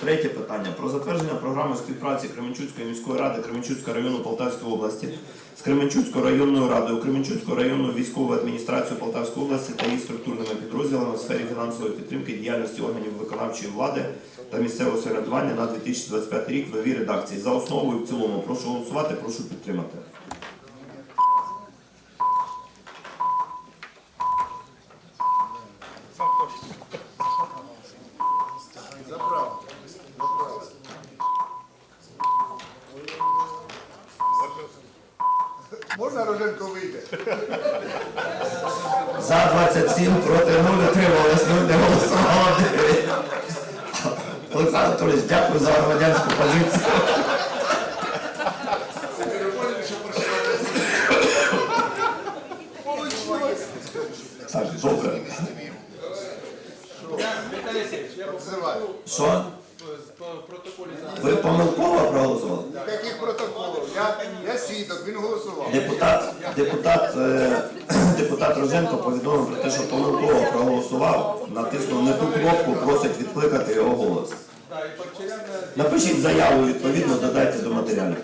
Третє питання про затвердження програми співпраці Кременчуцької міської ради Кременчуцького району Полтавської області з Кременчуцькою районною радою, Кременчуцькою районною військовою адміністрацією Полтавської області та її структурними підрозділами у сфері фінансової підтримки діяльності органів виконавчої влади та місцевого самоврядування на 2025 рік в новій редакції. За основу і в цілому прошу голосувати, прошу підтримати. Можна Роженко вийде? За 27, проти 0, утрималось 0, не голосувало Олександр Анатолійович, дякую за громадянську позицію. Так, добре. Віталій Олексійович, я Що? Протоколі Ви помилково проголосували? Ніяких протоколів? Я, я свідок, він голосував. Депутат, депутат, е, депутат Роженко повідомив про те, що помилково проголосував, натиснув не ту кнопку, просить відкликати його голос. Так, і Парчаряна Напишіть заяву відповідно, додайте до матеріалів.